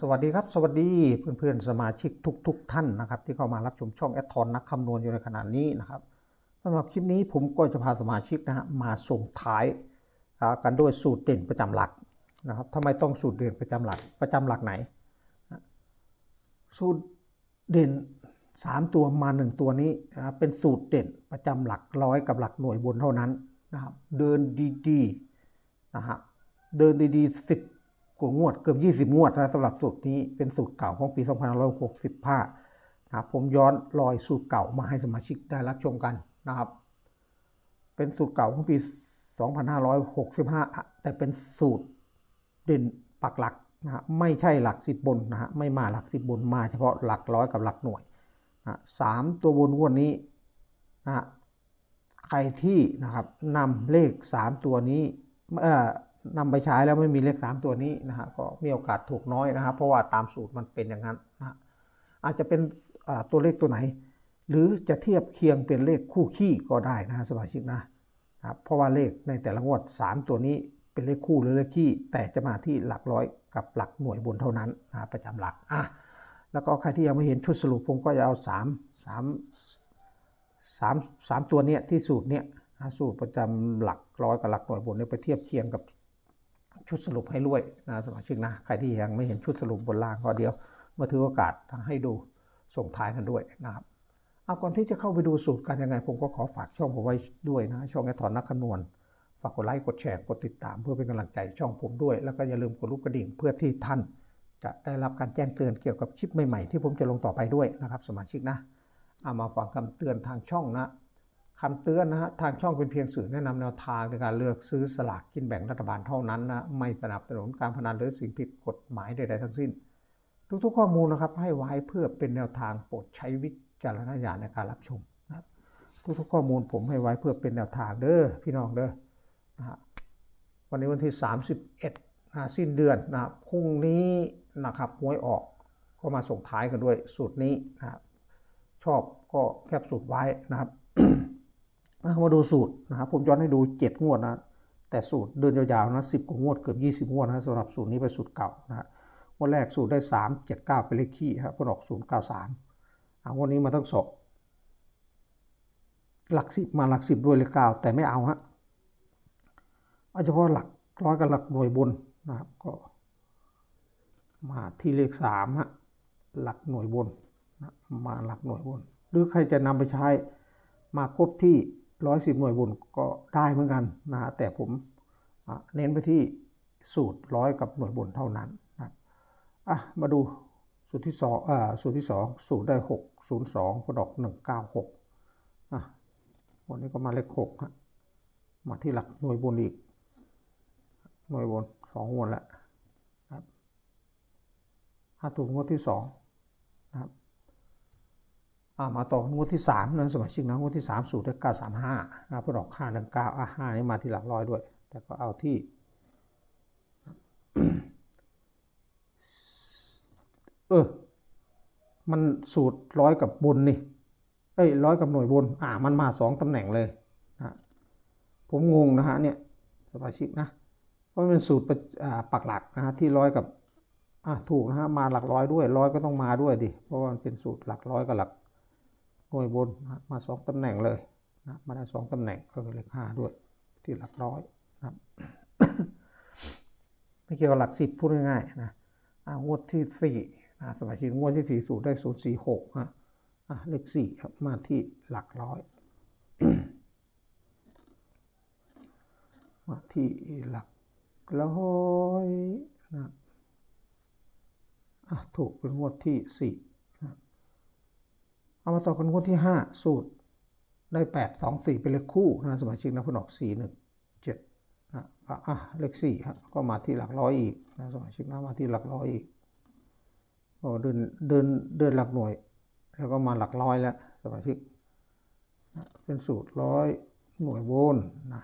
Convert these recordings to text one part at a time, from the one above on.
สวัสดีครับ สวัสดีเพื่อนๆสมาชิกทุกๆทท่านนะครับ ที่เข้ามารับชมช่องแอดทอนนักคำนวณอยู่ในขณะนี้นะครับสำหรับคลิปนี้ผมก็จะพาสมาชิกนะฮะมาส่งท้ายกันด้วยสูตรเด่นประจำหลักนะครับทำไมต้องสูตรเด่นประจำหลักประจำหลักไหน สูตรเด่น 3 ตัวมา 1 ตัวนี้นะครับเป็นสูตรเด่นประจำหลักร้อยกับหลักหน่วยบนเท่านั้นนะครับเดินดีๆนะฮะเดินดีๆ10 กว่างวดเกือบ 20 งวดนะสำหรับสูตรนี้เป็นสูตรเก่าของปี 2565นะครับผมย้อนรอยสูตรเก่ามาให้สมาชิกได้รับชมกันนะครับ เป็นสูตรเก่าของปี 2565 แต่เป็นสูตรเด่นปักหลักนะฮะไม่ใช่หลักสิบบนนะฮะไม่มาหลักสิบบนมาเฉพาะหลักร้อยกับหลักหน่วยนะสามตัวบนงวดนี้นะใครที่นะครับนำเลข 3 ตัวนี้เออ นำไปใช้แล้วไม่มีเลข 3 ตัวนี้นะฮะก็มีโอกาสถูกน้อยนะครับเพราะว่าตามสูตรมันเป็นอย่างนั้นนะฮะอาจจะเป็นตัวเลขตัวไหน หรือจะเทียบเคียงเป็นเลขคู่ขี้ก็ได้นะฮะสมาชิกนะนะครับเพราะว่าเลขในแต่ละงวด 3 ตัวนี้เป็นเลขคู่หรือเลขคี่แต่จะมาที่หลักร้อยกับหลักหน่วยบนเท่านั้นนะประจำหลักอะแล้วก็ใครที่ยังไม่เห็นชุดสรุปผมก็จะเอา 3 3 3 3ตัวเนี้ยที่สูตรเนี้ยสูตรประจำหลักร้อยกับหลักหน่วยบนเนี่ยไปเทียบเคียงกับ ชุดสรุปให้ด้วยนะสมาชิกนะใครที่ยังไม่เห็นชุดสรุปบนล่างก็เดียวมาถือโอกาสให้ดูส่งท้ายกันด้วยนะครับเอาก่อนที่จะเข้าไปดูสูตรกันยังไง ผมก็ขอฝากช่องผมไว้ด้วยนะ ช่องแอทอนนักคำนวณ ฝากกดไลค์กดแชร์กดติดตามเพื่อเป็นกำลังใจช่องผมด้วย แล้วก็อย่าลืมกดรูปกระดิ่งเพื่อที่ท่าน จะได้รับการแจ้งเตือนเกี่ยวกับคลิปใหม่ๆที่ผมจะลงต่อไปด้วยนะครับ สมาชิกนะเอามาฟังคำเตือนทางช่องนะ คำเตือนนะฮะทางช่องเป็นเพียงสื่อแนะนำแนวทางในการเลือกซื้อสลากกินแบ่งรัฐบาลเท่านั้นนะไม่สนับสนุนการพนันหรือสิ่งผิดกฎหมายใดๆทั้งสิ้น ทุกๆข้อมูลนะครับให้ไว้เพื่อเป็นแนวทางโปรดใช้วิจารณญาณในการรับชมนะทุกๆข้อมูลผมให้ไว้เพื่อเป็นแนวทางเด้อพี่น้องเด้อนะฮะวันนี้วันที่ 31นะสิ้นเดือนนะพรุ่งนี้นะครับหวยออกก็มาส่งท้ายกันด้วยสูตรนี้นะครับชอบก็แคปสูตรไว้นะครับ มาดูสูตรนะครับผมย้อนให้ดู 7 งวดนะ แต่สูตรเดินยาวๆนะ10กว่างวดเกือบ 20 งวดนะสำหรับสูตรนี้เป็นสูตรเก่านะฮะวันแรกสูตรได้ 3 7 9 เป็นเลขคี่ครับผลออก 0 9 3เอาวันนี้มาทั้งสอบหลักสิบมาหลักสิบด้วยเลขเก้าแต่ไม่เอาฮะเอาเฉพาะหลักร้อยกับหลักหน่วยบนนะครับก็มาที่เลขสามฮะหลักหน่วยบนนะมาหลักหน่วยบน หรือใครจะนำไปใช้มาครบที่ ร้อยสิบหน่วยบนก็ได้เหมือนกันนะฮะแต่ผมเน้นไปที่สูตรร้อยกับหน่วยบนเท่านั้นนะครับอะมาดูสูตรที่สองอ่าสูตรที่สองสูตรได้หกศูนย์สองผลออกหนึ่งเก้าหกอะวันนี้ก็มาเลขหกฮะมาที่หลักหน่วยบนอีก หน่วยบนสองงวดแล้วครับอะถูกงวดที่สองนะครับ มาต่องวดที่สามนะสมาชิกนะงวดที่สามสูตรได้เก้าสามห้านะผลออกห้าหนึ่งเก้าอะห้านี้มาที่หลักร้อยด้วย แต่ก็เอาที่เออมันสูตรร้อยกับบนนี่เอ้ยร้อยกับหน่วยบน อ่ามันมาสองตำแหน่งเลยนะผมงงนะฮะเนี่ยสมาชิกนะเพราะมันเป็นสูตรปักหลักนะฮะที่ร้อยกับอ่าถูกนะฮะมาหลักร้อยด้วยร้อยก็ต้องมาด้วยดิเพราะว่ามันเป็นสูตรหลักร้อยกับหลัก หน่วยบนนะมาสองตำแหน่งเลยนะมาได้สองตำแหน่งก็เป็นเลขห้าด้วยที่หลักร้อยนะไม่เกี่ยวกับหลักสิบพูดง่ายๆนะอางวดที่สี่อ่าสมาชิกงวดที่สี่สูตรได้ศูนย์สี่หกฮะอะเลขสี่มาที่หลักร้อยมาที่หลักร้อยนะอะถูกเป็นงวดที่สี่ เอามาต่อกันงวดที่ห้าสูตรได้แปดสองสี่เป็นเลขคู่นะสมาชิกนะเพนออกสี่หนึ่งเจ็ดนะอะอะเลขสี่ครับก็มาที่หลักร้อยอีกนะสมาชิกนะมาที่หลักร้อยอีกโอ้เดินเดินเดินหลักหน่วย แล้วก็มาหลักร้อยแล้วสมาชิกนะเป็นสูตรร้อยหน่วยโวลต์นะ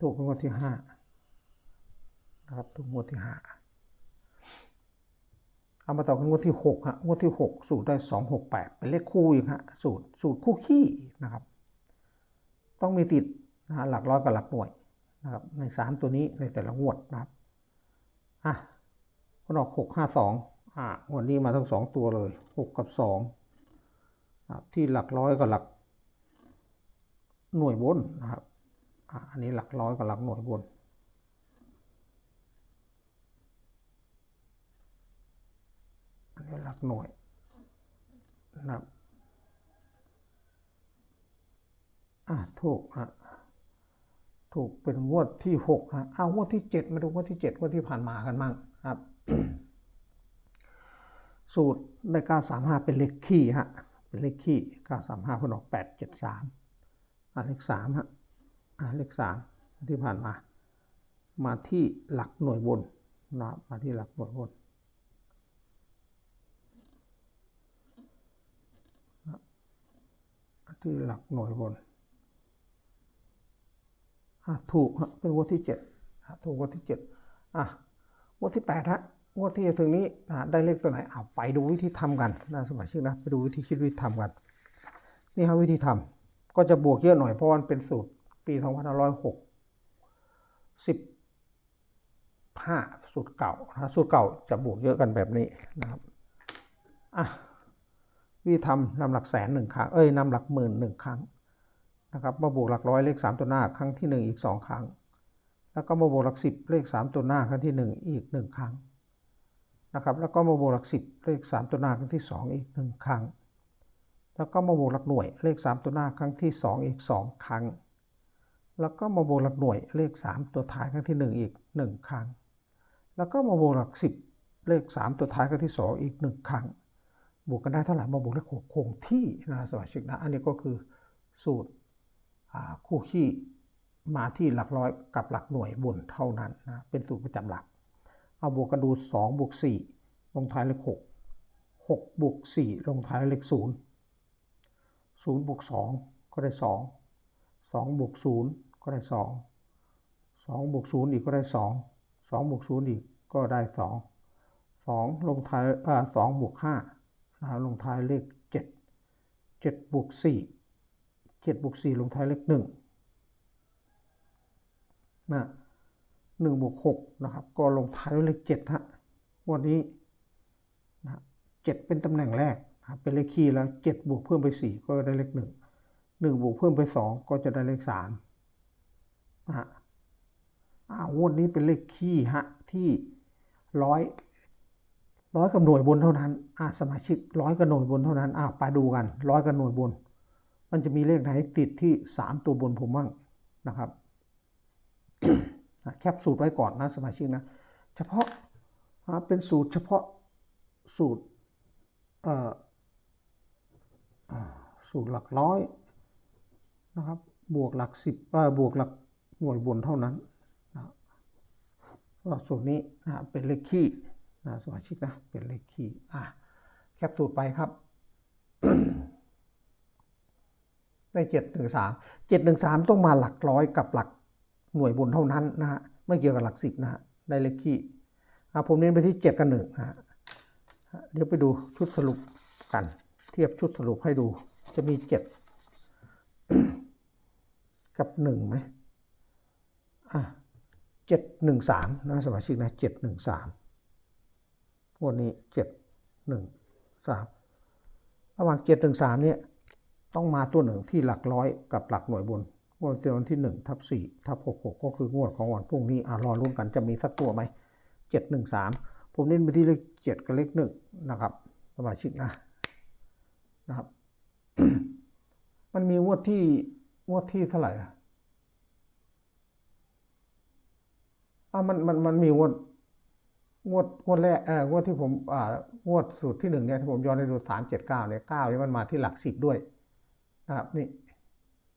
ถูกงวดที่ห้านะครับถูกงวดที่ห้า เอามาต่อกันงวดที่หกฮะงวดที่หกสูตรได้สองหกแปดเป็นเลขคู่อีกฮะสูตรสูตรคู่ขี้นะครับ ต้องมีติดนะฮะหลักร้อยกับหลักหน่วยนะครับในสามตัวนี้ในแต่ละงวดนะครับอะก็มันออกหกห้าสองอ่าวันนี้มาทั้งสองตัวเลยหกกับสองอะที่หลักร้อยกับหลักหน่วยบนนะครับอะอันนี้หลักร้อยกับหลักหน่วยบน อันนี้ หน่วยนะครับอะถูกอะถูกเป็นงวดที่หกอะเอางวดที่เจ็ดมาดูงวดที่เจ็ดงวดที่ผ่านมากันบ้างครับ สูตรใน935 เป็นเลขคี่ฮะเป็นเลขคี่935เพิ่นออก873อะเลข3ฮะอะเลข3ที่ผ่านมา มาที่หลักหน่วยบนนะมาที่หลักหน่วยบน ที่หลักหน่วยบนอะถูกฮะเป็นงวดที่เจ็ดอะถูกงวดที่เจ็ดอะงวดที่แปดฮะงวดที่จะถึงนี้อะได้เลขตัวไหนอะไปดูวิธีทำกันนะสมาชิกนะไปดูวิธีคิดวิธีทำกัน นี่ครับวิธีทำก็จะบวกเยอะหน่อยเพราะมันเป็นสูตรปี2506 15สูตรเก่านะสูตรเก่าจะบวกเยอะกันแบบนี้นะครับอะ วิธีทำนำหลักแสนหนึ่งครั้ง เอ้ยนำหลักหมื่นหนึ่งครั้งนะครับ มาบวกหลักร้อยเลขสามตัวหน้าครั้งที่หนึ่งอีกสองครั้ง แล้วก็มาบวกหลักสิบเลขสามตัวหน้าครั้งที่หนึ่งอีกหนึ่งครั้งนะครับ แล้วก็มาบวกหลักสิบเลขสามตัวหน้าครั้งที่สองอีกหนึ่งครั้ง แล้วก็มาบวกหลักหน่วยเลขสามตัวหน้าครั้งที่สองอีกสองครั้ง แล้วก็มาบวกหลักหน่วยเลขสามตัวท้ายครั้งที่หนึ่งอีกหนึ่งครั้ง แล้วก็มาบวกหลักสิบเลขสามตัวท้ายครั้งที่สองอีกหนึ่งครั้ง บวกกันได้เท่าไหร่มาบวกเลขหกคงที่นะสมาชิกนะ อันนี้ก็คือสูตรคู่ขี้มาที่หลักร้อยกับหลักหน่วยบนเท่านั้นนะ เป็นสูตรประจำหลัก เอาบวกกันดู2บวก4ลงท้ายเลข6 6บวก4ลงท้ายเลข0 0บวก2ก็ได้ 2 2บวก0ก็ได้ 2 2บวก0อีกก็ได้ 2 2บวก0อีกก็ได้ 2 2 ลงท้ายอ่า2บวก5 นะลงท้ายเลข 7 7บวก4 7บวก4ลงท้ายเลข1นะ1บวก6นะครับ ก็ลงท้ายด้วยเลข7ฮะวันนี้นะ7เป็นตำแหน่งแรกนะเป็นเลขคี่แล้ว 7 บวกเพิ่มไป 4 ก็ได้เลข 1 1บวกเพิ่มไป 2 ก็จะได้เลข3นะฮะอ้าวงวดนี้เป็นเลขคี่ฮะที่ร้อย ร้อยกับหน่วยบนเท่านั้นอ่าสมาชิกร้อยกับหน่วยบนเท่านั้นอ่าไปดูกันร้อยกับหน่วยบน มันจะมีเลขไหนติดที่ 3 ตัวบนผมบ้างนะครับแคปสูตรไว้ก่อนนะสมาชิกนะเฉพาะเป็นสูตรเฉพาะสูตรเอ่อสูตรหลักร้อยนะครับบวกหลักสิบบวกหลักหน่วยบนเท่านั้นนะสูตรนี้นะเป็นเลขคี่ สมาชิกนะเป็นเลขคี่อะแคปสูตรไปครับ ได้เจ็ดหนึ่งสามเจ็ดหนึ่งสามต้องมาหลักร้อยกับหลักหน่วยบนเท่านั้นนะฮะไม่เกี่ยวกับหลักสิบนะฮะได้เลขคี่อะผมเน้นไปที่เจ็ดกับหนึ่งนะฮะเดี๋ยวไปดูชุดสรุปกัน เทียบชุดสรุปให้ดู จะมีเจ็ดกับหนึ่งไหมอะเจ็ดหนึ่งสามนะสมาชิกนะเจ็ดหนึ่งสาม วันนี้เจ็ดหนึ่งสามระหว่างเจ็ดถึงสามเนี่ยต้องมาตัวหนึ่งที่หลักร้อยกับหลักหน่วยบนงวดวันที่หนึ่งทับสี่ทับหกหกก็คืองวดของวันพรุ่งนี้อ่ารอรุ่นกันจะมีสักตัวไหมเจ็ดหนึ่งสามผมเน้นไปที่เลขเจ็ดกับเลขหนึ่งนะครับสมาชิกนะนะครับ มันมีงวดที่งวดที่เท่าไหร่อะอะมันมันมันมีงวด งวดงวดแรกเอองวดที่ผมอ่างวดสูตรที่หนึ่งเนี่ยที่ผมย้อนให้ดูสามเจ็ดเก้าเนี่ยเก้าเนี่ยมันมาที่หลักสิบด้วยนะครับนี่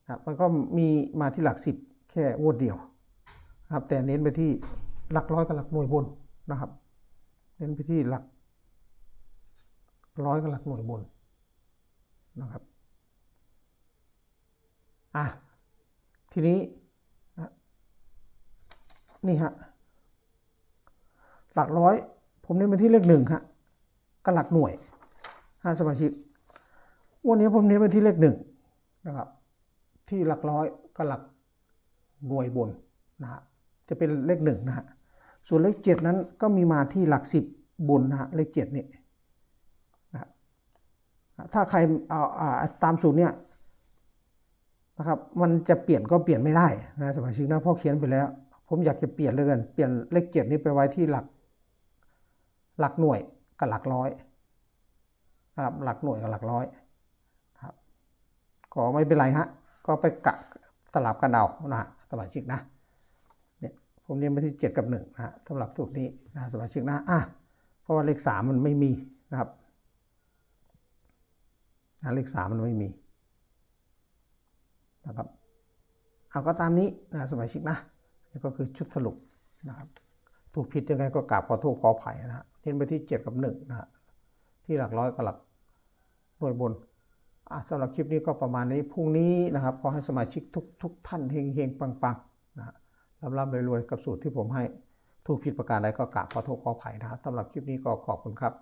ครับมันก็มีมาที่หลักสิบแค่งวดเดียวครับแต่เน้นไปที่หลักร้อยกับหลักหน่วยบนนะครับ เน้นไปที่หลักร้อยกับหลักหน่วยบนนะครับอะทีนี้นี่ฮะ หลักร้อย ผมเน้นไปที่เลขหนึ่งฮะกับหลักหน่วยห้าสมาชิกวันนี้ผมเน้นไปที่เลขหนึ่งนะครับ ที่หลักร้อยกับหลักหน่วยบนนะฮะจะเป็นเลขหนึ่งนะฮะส่วนเลขเจ็ดนั้นก็มีมาที่หลักสิบบนนะฮะเลขเจ็ดนี่นะครับถ้าใครเอาอาตามสูตรเนี่ยนะครับมันจะเปลี่ยนก็เปลี่ยนไม่ได้นะสมาชิกนะพราะเขียนไปแล้ว ผมอยากจะเปลี่ยนเลยกันเปลี่ยนเลขเจ็ดนี้ไปไว้ที่หลัก หลักหน่วยกับหลักร้อยนะครับหลักหน่วยกับหลักร้อยครับก็ไม่เป็นไรฮะก็ไปกะสลับกันเอานะฮะสมาชิกนะเนี่ยผมเรียนไปที่ 7 กับ1นะฮะสำหรับสูตรนี้นะสมาชิกนะอะเพราะว่าเลข 3 มันไม่มีนะครับนะเลข 3 มันไม่มีนะครับเอาก็ตามนี้นะสมาชิกนะนี่ก็คือชุดสรุปนะครับถูกผิดยังไงก็กราบขอโทษขออภัยนะฮะ เน้นไปที่ 7 กับ1นะฮะที่หลักร้อยกับหลักหน่วยบนสำหรับคลิปนี้ก็ประมาณนี้พรุ่งนี้นะครับขอให้สมาชิกทุกทุกท่านเฮงเฮงปังปังนะฮะร่ำร่ำรวยๆกับสูตรที่ผมให้ถูกผิดประการใดก็กราบขอโทษขออภัยนะฮะสำหรับคลิปนี้ก็ขอบคุณครับ